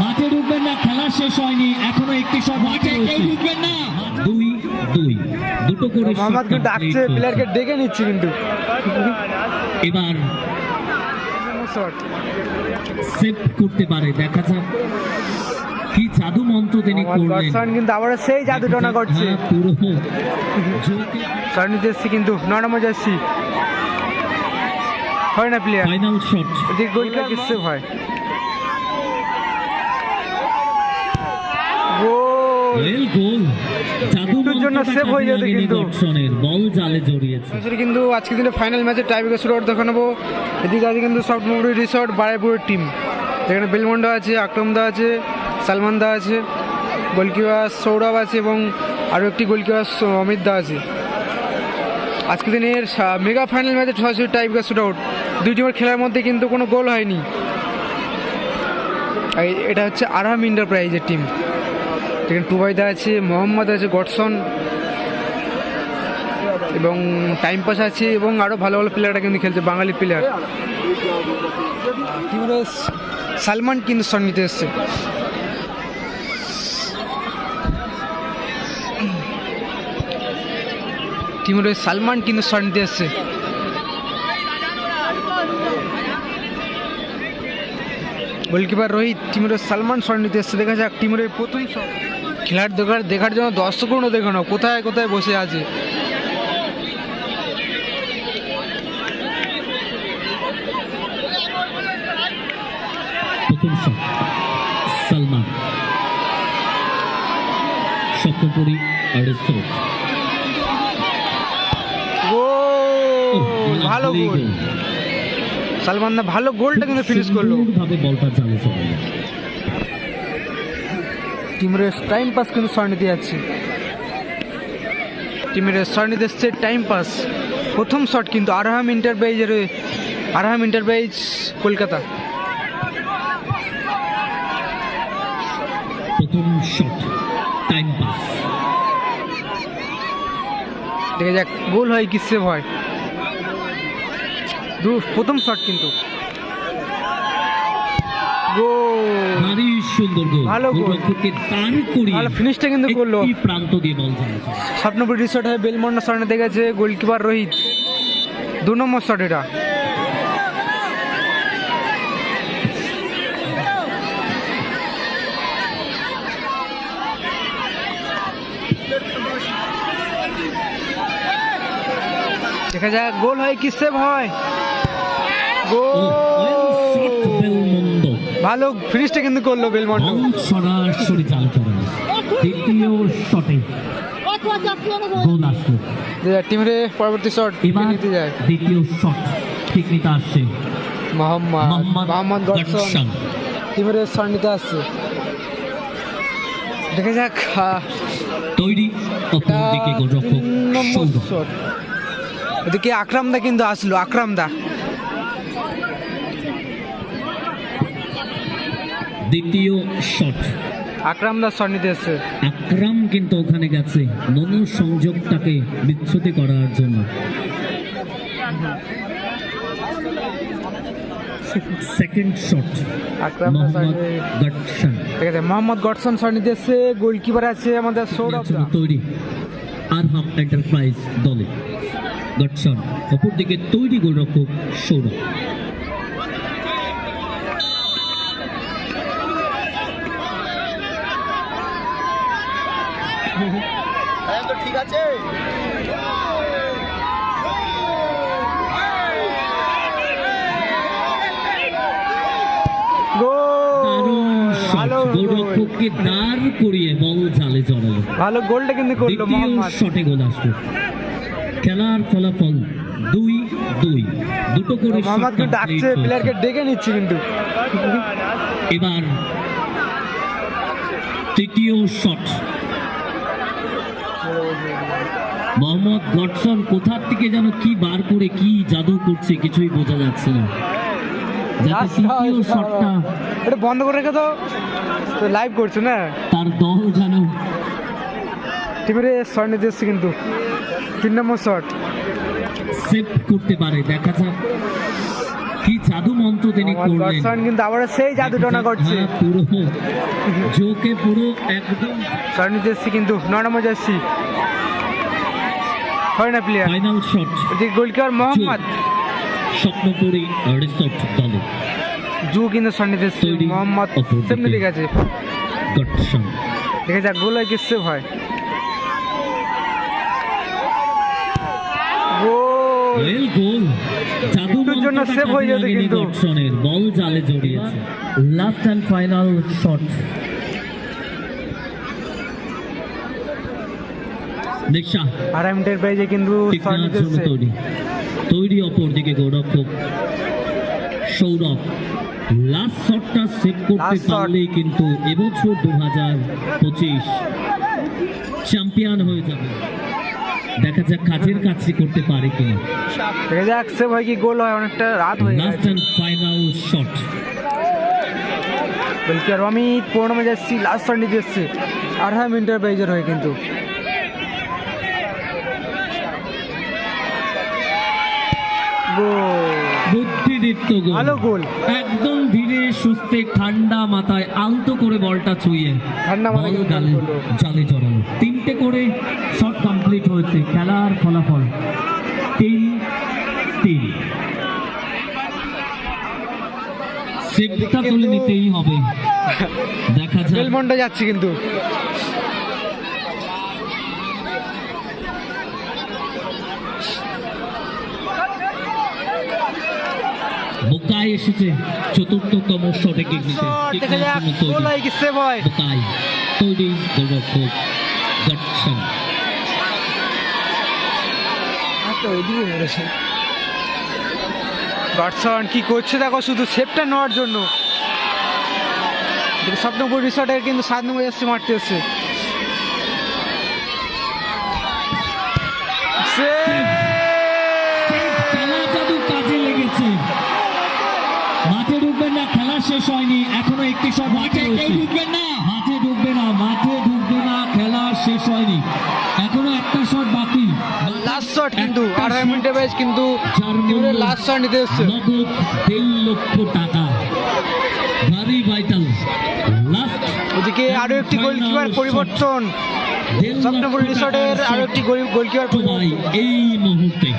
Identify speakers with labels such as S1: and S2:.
S1: মাঠে ঢুকবেন না খেলা শেষ হয়নি এখনও একটি শট মাঠে কেউ ঢুকবেন না। দুই দুই। দুটো করে
S2: ডাকছে প্লেয়ারকে ডেকে নিচ্ছে কিন্তু।
S1: এবার সেভ করতে পারে দেখা যাক। জাদু মন্ত্র তিনি করলেন।
S2: কিন্তু আবার সেই জাদু টনা করছে। নিতে এসছি কিন্তু নয় নম্বর যাচ্ছি হয় না প্লেয়ার
S1: ফাইনাল শট
S2: এদিকে গোলটা কিসে হয়। গোল
S1: গোল
S2: জন্য হয়ে যেত কিন্তু।
S1: গডসনের বল জালে জড়িয়েছে।
S2: কিন্তু আজকে দিনে ফাইনাল ম্যাচে টাইব্রেকার শুরু দেখে নেব এদিকে আছে কিন্তু সফটমুড়ি রিসর্ট বারাইপুরের টিম এখানে বেলমন্ডা আছে আকরম দা আছে। সালমান দা আছে, গোলকিপার সৌরভ আছে এবং আরও একটি গোলকিপার অমিত দা আছে। আজকে দিনের মেগা ফাইনাল ম্যাচে টাইপ টাইব্রেকার শুট আউট দুই টিমের খেলার মধ্যে কিন্তু কোনো গোল হয়নি। এটা হচ্ছে আরহাম ইন্টারপ্রাইজের টিম এখানে টুবাইদা আছে, মোহাম্মদ আছে, গডসন এবং টাইম পাস আছে এবং আরও ভালো ভালো প্লেয়াররা কিন্তু খেলছে, বাঙালি প্লেয়ার সালমান কিন্তু শট নিতে এসছে। টিমের সালমান কিন্তু শট নিতে এসছে গোলকিপার রোহিত, টিমের সালমান শট নিতে এসছে দেখা যাক, টিমের প্রথম shot। খেলার দেখার দেখার জন্য দর্শকও না কোথায় কোথায় বসে আছে।
S1: সালমান।
S2: ভালো গোল সালমান দা ভালো গোলটা কিন্তু ফিনিশ করল।
S1: ভাবে বলটা জালে চলে। গেল।
S2: টিমের টাইম পাস কিন্তু নিতে যাচ্ছে। টিমের নিতে এসছে টাইম পাস প্রথম শট কিন্তু আরহাম ইন্টারপ্রাইজের আরহাম ইন্টারপ্রাইজ কলকাতা।
S1: প্রথম শট টাইম পাস
S2: দেখা যাক গোল হয় কি সেভ হয়। দু প্রথম শট কিন্তু। ভালো ফিনিশটা কিন্তু করল।
S1: একটি প্রান্ত দিয়ে বল জালে চলে গেল।
S2: স্বপ্নপুর রিসোর্ট হয়ে বেলমন্ডা শট নিতে গেছে গোলকিপার রোহিত। দু নম্বর শট এটা। দেখা যাক গোল হয় কি সেভ হয়? ভালো ফিনিশটা কিন্তু করল বেলমন্ড
S1: বল সরাসরি চলে গেল। দ্বিতীয় শটে গোল আসলো।
S2: টিমের পরবর্তী শট নিতে যায়।
S1: দ্বিতীয় শট ঠিক নিতে আসছে।
S2: মোহাম্মদ
S1: মোহাম্মদ
S2: গডসন টিমের শট নিতে আসছে। দেখা যাক
S1: তৈরি অপর দিকে গোলরক্ষক
S2: এদিকে আকরাম দা কিন্তু আসলো আকরাম
S1: দ্বিতীয় শট।
S2: আকরাম দা শট নিতে এসছে।
S1: আকরাম কিন্তু ওখানে গেছে। মনু সংযোগটাকে বিচ্ছুতি করার জন্য। সেকেন্ড শট
S2: আকরাম
S1: গডসন
S2: ঠিক আছে মোহাম্মদ গডসন শট নিতে এসছে। গোলকিপার আছে আমাদের সৌরভ
S1: তৈরি। আরহাম এন্টারপ্রাইজ দলে। গডসন অপরদিকে তৈরি গোলরক্ষক সৌরভ। দারুণ
S2: গোল!
S1: শট।
S2: ভালো গোল!
S1: গোলরক্ষককে দাঁড় করিয়ে বল জালে জড়ালো।
S2: ভালো গোলটা কিন্তু করল মোহাম্মদ।
S1: শটে গোল আসলো। খেলার ফলাফল দুই দুই। দুটো করে
S2: মোহাম্মদকে ডাকছে প্লেয়ারকে ডেকে নিচ্ছে কিন্তু।
S1: এবার তৃতীয় শট। মোহাম্মদ গডসন কোথার থেকে যেন কি বার করে কি জাদু করছে কিছুই বোঝা যাচ্ছে না।
S2: এটা বন্ধ করে রেখে তো লাইভ করছ না?
S1: তার দল যেন
S2: টিমের শট নিতে এসছে কিন্তু। তিন নম্বর শট।
S1: সেভ করতে পারে দেখা যাক কি জাদু মন্ত্র তিনি করলেন।
S2: কিন্তু আবার সেই জাদুটনা করছে।
S1: হ্যাঁ, পুরো জোকে পুরো একদম
S2: শট নিতে এসছে কিন্তু ন নম্বর জার্সি। হয় না প্লেয়ার
S1: ফাইনাল শট
S2: এদিকে গোলকিপার মোহাম্মদ
S1: স্বপ্নপুরী রিসোর্ট দলে
S2: জু কিন্তু
S1: তৈরি,
S2: মোহাম্মদ সেমনি ঠিক আছে।
S1: গটসন
S2: দেখে যাক গোল হয় কি সেভ হয় গোল
S1: গোল জাদু
S2: একটুর জন্য save হয়ে যেত কিন্তু।
S1: গটসনের বল জালে জড়িয়েছে। লাস্ট অ্যান্ড ফাইনাল শট দিশা
S2: আড়াই মিনিটের কিন্তু
S1: তৈরি। তৈরি অপর দিকে গোরক্ষক সৌরভ। লাস্ট শটটা সেভ করতে পারলেই কিন্তু এবছর দু হাজার পঁচিশ চ্যাম্পিয়ন হয়ে যাবে। দেখা যাক কাজের কাছে করতে পারে কিনা।
S2: দেখে যাক সেভ হয় কি গোল হয়? অনেকটা রাত হয়ে
S1: last and final shot
S2: goalkeeper Amit পনেরো নম্বর জার্সি লাস্ট শট নিতে এসছে। আড়াই মিনিটের পেয়েছে হয় কিন্তু গোল
S1: বুদ্ধিদীপ্ত গোল।
S2: ভালো গোল।
S1: একদম ধীরে সুস্থে ঠান্ডা মাথায় আলতো করে বলটা ছুঁয়ে
S2: ঠান্ডা মাথায় হলো।
S1: জালে জড়ানো তিনটে করে শট কমপ্লিট হয়েছে। খেলার ফলাফল তিন তিন। সেভটা তুলে নিতেই হবে। দেখা যাক।
S2: বেলমন্ডে যাচ্ছে কিন্তু।
S1: বোকায় এসেছে চতুর্থতম শটে কিক নিতে বোকাই তৈরি। গোলরক্ষক গটসন
S2: গডসন কি করছে দেখো শুধু সেভটা নেওয়ার জন্য। স্বপ্নপুর রিসর্টের কিন্তু সাত নম্বর যাচ্ছে মারতে এসছে
S1: খেলা জাদু কাজে লেগেছে মাঠে ঢুকবেন না খেলা শেষ হয়নি এখনও একটি শট মাঠে কেউ ঢুকবেন না। মাঠে ঢুকবে না মাঠে ঢুকবে না খেলা শেষ হয়নি। এখনও একটা শট বাকি।
S2: লাস্ট শট কিন্তু আড়াই মিনিটে বেশ কিন্তু লাস্ট শট নিতে এসছে।
S1: নগদ দেড় লক্ষ টাকা। ভারি ভাইটাল লাস্ট
S2: ওদিকে আরও একটি গোলকিপার পরিবর্তন। স্বপ্নপুর রিসর্টের আরও একটি গোলকিপার
S1: ভাই এই মুহূর্তে